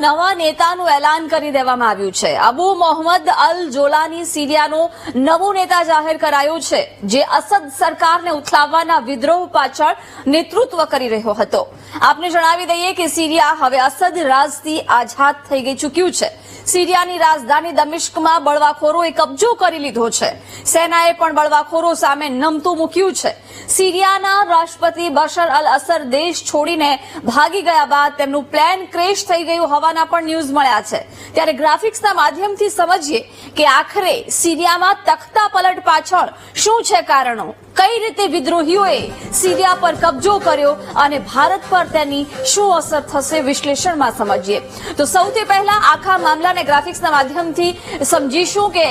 નવા નેતાનું એલાન કરી દેવામાં આવ્યું છે. અબુ મોહમ્મદ અલ જોલાની સીરિયાનું નવો નેતા જાહેર કરાયો છે, જે અસદ સરકારને ઉથલાવવાના વિદ્રોહ પાછળ નેતૃત્વ કરી રહ્યો હતો. આપને જણાવી દઈએ કે સીરિયા હવે અસદ રાજથી આઝાદ થઈ ગઈ ચૂક્યું છે. સીરિયાની રાજધાની દમિશ્કમાં બળવાખોરોએ કબજો કરી લીધો છે. સેનાએ પણ બળવાખોરો સામે નમતું મૂક્યું છે. સિરિયાના રાષ્ટ્રપતિ બશર અલ અસર દેશ છોડીને ભાગી ગયા બાદ તેમનું પ્લેન ક્રેશ થઈ ગયું હોવાના પણ ન્યૂઝ મળ્યા છે. ત્યારે ગ્રાફિક્સના માધ્યમથી સમજીએ કે આખરે સીરિયામાં તખતા પલટ પાછળ શું છે કારણો? કઈ રીતે વિદ્રોહીઓએ સીરિયા પર કબજો કર્યો અને ભારત પર તેની શું અસર થશે વિશ્લેષણમાં સમજીએ. તો સૌથી પહેલા આખા મામલાને ગ્રાફિક્સના માધ્યમથી સમજીશું કે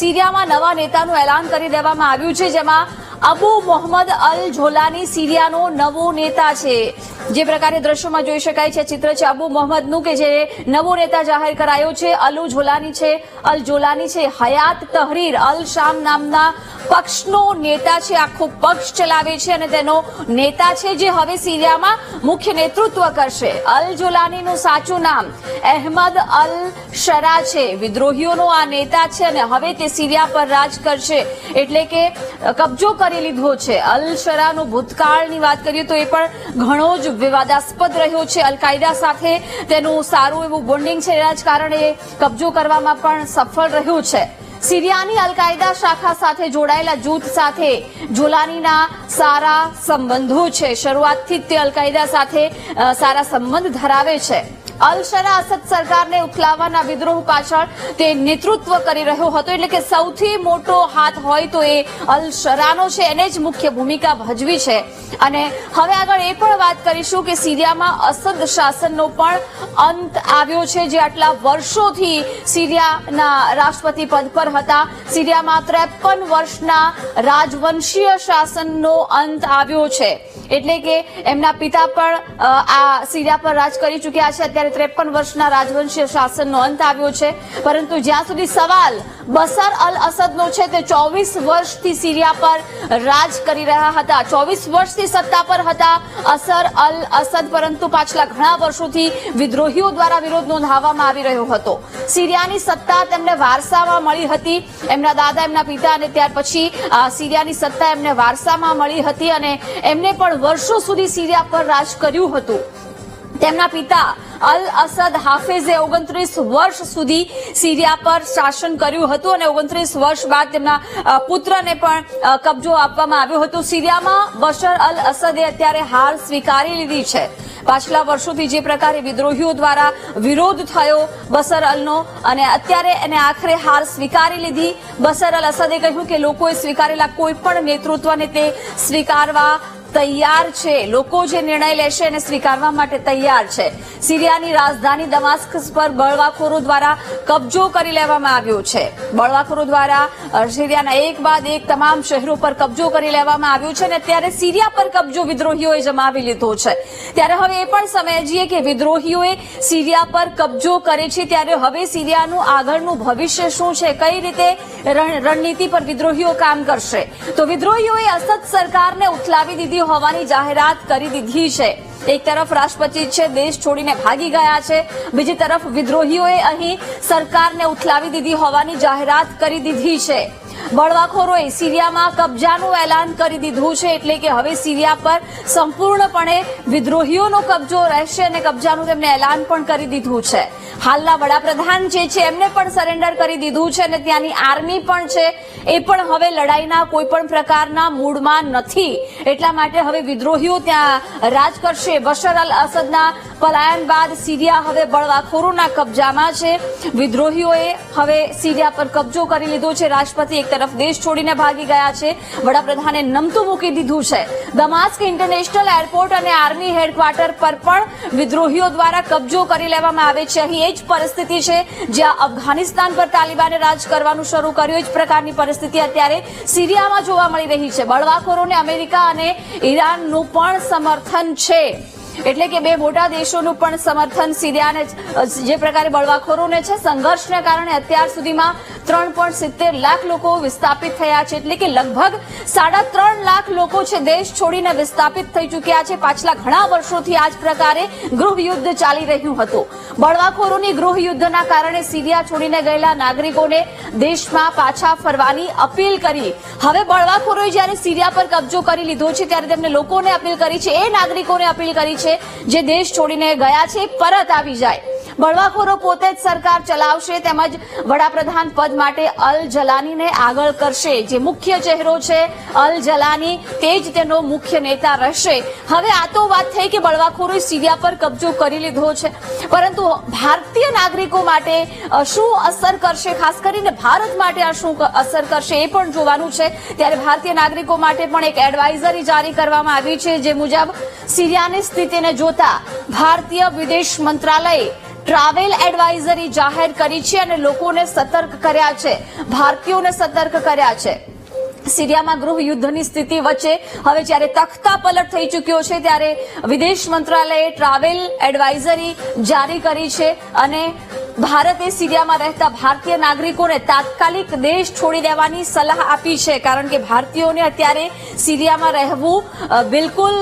સીરિયામાં નવા નેતાનું એલાન કરી દેવામાં આવ્યું છે, જેમાં અબુ મોહમ્મદ અલ ઝોલાની સીરિયાનો નવો નેતા છે. જે પ્રકારે દ્રશ્યોમાં જોઈ શકાય છે, ચિત્ર છે અબુ મોહમ્મદનું કે જે નવો નેતા જાહેર કરાયો છે. અલુ ઝોલાની છે, અલ ઝોલાની છે હયાત તહરીર. અલ શામ નામના પક્ષનો નેતા છે. આખો પક્ષ ચલાવે છે અને તેનો નેતા છે જે હવે સિરિયામાં મુખ્ય નેતૃત્વ કરશે. અલ જોલાનીનું સાચું નામ અહેમદ અલ શરા છે. વિદ્રોહીઓનો આ નેતા છે અને હવે તે સિરિયા પર રાજ કરશે. એટલે કે કબજો કરી લીધો છે. અલ શરાનો ભૂતકાળની વાત કરીએ તો એ પણ ઘણો જ વિવાદાસ્પદ રહ્યો છે. અલ કાયદા સાથે તેનું સારું એવું બોન્ડિંગ છે. એના જ કારણે કબજો કરવામાં પણ સફળ રહ્યું છે. સિરિયાની અલકાયદા શાખા સાથે જોડાયેલા જૂથ સાથે જોલાનીના સારા સંબંધો છે. શરૂઆતથી જ તે અલકાયદા સાથે સારા સંબંધ ધરાવે છે. અલ શરા અસદ સરકારને ઉથલાવવાના વિદ્રોહ પાછળ તે નેતૃત્વ કરી રહ્યો હતો. એટલે કે સૌથી મોટો હાથ હોય તો એ અલશરાનો છે. એને જ મુખ્ય ભૂમિકા ભજવી છે. અને હવે આગળ એ પણ વાત કરીશું કે સિરિયામાં અસદ શાસનનો પણ અંત આવ્યો છે. જે આટલા વર્ષોથી સિરિયાના રાષ્ટ્રપતિ પદ પર હતા. સિરિયામાં ત્રેપન વર્ષના રાજવંશીય શાસનનો અંત આવ્યો છે. એટલે કે એમના પિતા પણ આ સિરિયા પર રાજ કરી ચૂક્યા છે. અત્યારે ત્રેપન વર્ષના રાજવંશીય શાસનનો અંત આવ્યો છે, પરંતુ જ્યાં સુધી સવાલ બસર અલ અસદનો છે, તે ચોવીસ વર્ષથી સિરિયા પર રાજ કરી રહ્યા હતા. ચોવીસ વર્ષથી સત્તા પર હતા અસર અલ અસદ, પરંતુ પાછલા ઘણા વર્ષોથી વિદ્રોહીઓ દ્વારા વિરોધ નોંધાવવામાં આવી રહ્યો હતો. સિરિયાની સત્તા તેમને વારસામાં મળી હતી. એમના દાદા, એમના પિતા અને ત્યાર પછી સિરિયાની સત્તા એમને વારસામાં મળી હતી અને એમને પણ વર્ષો સુધી સિરિયા પર રાજ કર્યું હતું. તેમના પિતા અલ અસદ હાફિઝે ઓગણત્રીસ વર્ષ સુધી સિરિયા પર શાસન કર્યું હતું અને ઓગણત્રીસ વર્ષ બાદ તેમના પુત્રને પણ કબજો આપવામાં આવ્યો હતો. સિરિયામાં બશર અલ અસદે અત્યારે હાર સ્વીકારી લીધી છે. પાછલા વર્ષોથી જે પ્રકારે વિદ્રોહીઓ દ્વારા વિરોધ થયો બસર અલનો અને અત્યારે એને આખરે હાર સ્વીકારી લીધી. બસર અલ અસદે કહ્યું કે લોકોએ સ્વીકારેલા કોઈ પણ નેતૃત્વને તે સ્વીકારવા તૈયાર છે. લોકો જે નિર્ણય લેશે એને સ્વીકારવા માટે તૈયાર છે. સિરિયાની રાજધાની દમાસ્કસ પર બળવાખોરો દ્વારા કબજો કરી લેવામાં આવ્યો છે. બળવાખોરો દ્વારા સિરિયાના એક બાદ એક તમામ શહેરો પર કબજો કરી લેવામાં આવ્યો છે અને ત્યારે સિરિયા પર કબજો વિદ્રોહીઓએ જમાવી લીધો છે. ત્યારે હવે એ પણ સમજીએ કે વિદ્રોહીઓએ સિરિયા પર કબજો કરે છે ત્યારે હવે સિરિયાનું આગળનું ભવિષ્ય શું છે? કઈ રીતે રણ- રણનીતિ પર વિદ્રોહીઓ કામ કરશે? તો વિદ્રોહીઓએ અસદ સરકારને ઉથલાવી દીધી હોવાની જાહેરાત કરી દીધી છે. એક તરફ રાષ્ટ્રપતિ છે, દેશ છોડીને ભાગી ગયા છે. બીજી તરફ વિદ્રોહીઓએ અહીં સરકારને ઉથલાવી દીધી હોવાની જાહેરાત કરી દીધી છે. બળવાખોરોએ સિરિયામાં કબજાનું એલાન કરી દીધું છે એટલે કે હવે સિરિયા પર સંપૂર્ણપણે વિદ્રોહીઓનો કબજો રહેશે અને કબજાનું તેમને એલાન પણ કરી દીધું છે. હાલના વડાપ્રધાન જે છે, એમને પણ સરેન્ડર કરી દીધું છે અને ત્યાંની આર્મી પણ છે. એ પણ હવે લડાઈના કોઈ પણ પ્રકારના મૂડમાં નથી. એટલા માટે હવે વિદ્રોહીઓ ત્યાં રાજ કરશે. બશર અલ અસદના પલાયન બાદ સિરિયા હવે બળવાખોરોના કબજામાં છે. વિદ્રોહીઓએ હવે સિરિયા પર કબજો કરી લીધો છે. રાષ્ટ્રપતિ એક તરફ દેશ છોડીને ભાગી ગયા છે. વડાપ્રધાને નમતું મૂકી દીધું છે. દમાસ્ક ઇન્ટરનેશનલ એરપોર્ટ અને આર્મી હેડક્વાર્ટર પર પણ વિદ્રોહીઓ દ્વારા કબજો કરી લેવામાં આવે છે. અહીં એ જ પરિસ્થિતિ છે જ્યાં અફઘાનિસ્તાન પર તાલિબાને રાજ કરવાનું શરૂ કર્યું. એ જ પ્રકારની પરિસ્થિતિ અત્યારે સિરિયામાં જોવા મળી રહી છે. બળવાખોરોને અમેરિકા અને ઈરાનનું પણ સમર્થન છે. એટલે કે બે મોટા દેશોનું પણ સમર્થન સીરિયાને જે પ્રકારે બળવાખોરોને છે, સંઘર્ષને કારણે અત્યાર સુધીમાં ત્રણ સિત્તેર લાખ લોકો વિસ્થાપિત થયા છે એટલે કે લગભગ સાડા ત્રણ લાખ લોકો છે દેશ છોડીને વિસ્થાપિત થઈ ચૂક્યા છે. પાછલા ઘણા વર્ષોથી આ જ પ્રકારે ગૃહયુદ્ધ ચાલી રહ્યું હતું. બળવાખોરોની ગૃહયુદ્ધના કારણે સિરિયા છોડીને ગયેલા નાગરિકોને દેશમાં પાછા ફરવાની અપીલ કરી. હવે બળવાખોરોએ જ્યારે સિરિયા પર કબજો કરી લીધો છે, ત્યારે તેમને લોકોને અપીલ કરી છે, એ નાગરિકોને અપીલ કરી છે, જે દેશ છોડીને ગયા છે, પરત આવી જાય. બળવાખોરો પોતે જ સરકાર ચલાવશે તેમજ વડાપ્રધાન પદ માટે અલ જલાનીને આગળ કરશે. જે મુખ્ય ચહેરો છે અલ જલાની, તે જ તેનો મુખ્ય નેતા રહેશે. હવે આ તો વાત થઈ કે બળવાખોરોએ સિરિયા પર કબજો કરી લીધો છે. પરંતુ ભારતીય નાગરિકો માટે શું અસર કરશે? ખાસ કરીને ભારત માટે આ શું અસર કરશે એ પણ જોવાનું છે. ત્યારે ભારતીય નાગરિકો માટે પણ એક એડવાઇઝરી જારી કરવામાં આવી છે જે મુજબ સિરિયાની સ્થિતિને જોતા ભારતીય વિદેશ મંત્રાલયે ટ્રાવેલ એડવાઇઝરી જાહેર કરી છે અને લોકોને સતર્ક કર્યા છે. ભારતીયોને સતર્ક કર્યા છે. સિરિયામાં ગૃહ યુદ્ધની સ્થિતિ વચ્ચે હવે જ્યારે તખતા પલટ થઈ ચૂક્યો છે, ત્યારે વિદેશ મંત્રાલયે ટ્રાવેલ એડવાઇઝરી જારી કરી છે અને ભારતે સિરિયામાં રહેતા ભારતીય નાગરિકોને તાત્કાલિક દેશ છોડી દેવાની સલાહ આપી છે, કારણ કે ભારતીયોને અત્યારે સિરિયામાં રહેવું બિલકુલ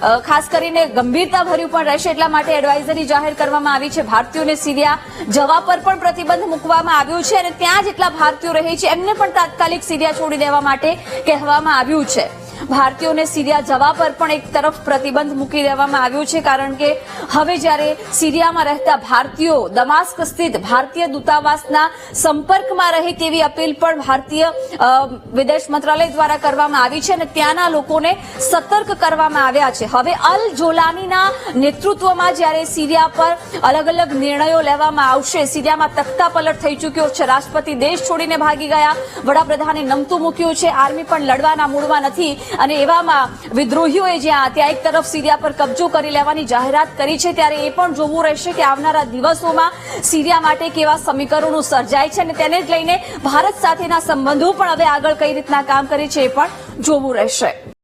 ખાસ કરીને ગંભીરતા ભર્યું પણ રહેશે એટલા માટે એડવાઇઝરી જાહેર કરવામાં આવી છે. ભારતીયોને સીરિયા જવા પર પણ પ્રતિબંધ મૂકવામાં આવ્યો છે અને ત્યાં જેટલા ભારતીયો રહે છે. એમને પણ તાત્કાલિક સિરિયા છોડી દેવા માટે કહેવામાં આવ્યું છે. ભારતીયોને સિરિયા જવા પર પણ એક તરફ પ્રતિબંધ મૂકી દેવામાં આવ્યો છે, કારણ કે હવે જ્યારે સિરિયામાં રહેતા ભારતીયો દમાસ્ક સ્થિત ભારતીય દૂતાવાસના સંપર્કમાં રહે તેવી અપીલ પણ ભારતીય વિદેશ મંત્રાલય દ્વારા કરવામાં આવી છે અને ત્યાંના લોકોને સતર્ક કરવામાં આવ્યા છે. હવે અલ જોલાનીના નેતૃત્વમાં જ્યારે સિરિયા પર અલગ અલગ નિર્ણયો લેવામાં આવશે, સીરિયામાં તખ્તા પલટ થઈ ચૂક્યો છે. રાષ્ટ્રપતિ દેશ છોડીને ભાગી ગયા. વડાપ્રધાને નમતું મૂક્યું છે. આર્મી પણ લડવાના મૂડમાં નથી. અને એવામાં વિદ્રોહીઓએ જ્યાં ત્યાં એક તરફ સીરિયા પર કબજો કરી લેવાની જાહેરાત કરી છે, ત્યારે એ પણ જોવું રહેશે કે આવનારા દિવસોમાં સીરિયા માટે કેવા સમીકરણો સર્જાય છે અને તેને જ લઈને ભારત સાથેના સંબંધો પણ હવે આગળ કઈ રીતના કામ કરે છે એ પણ જોવું રહેશે.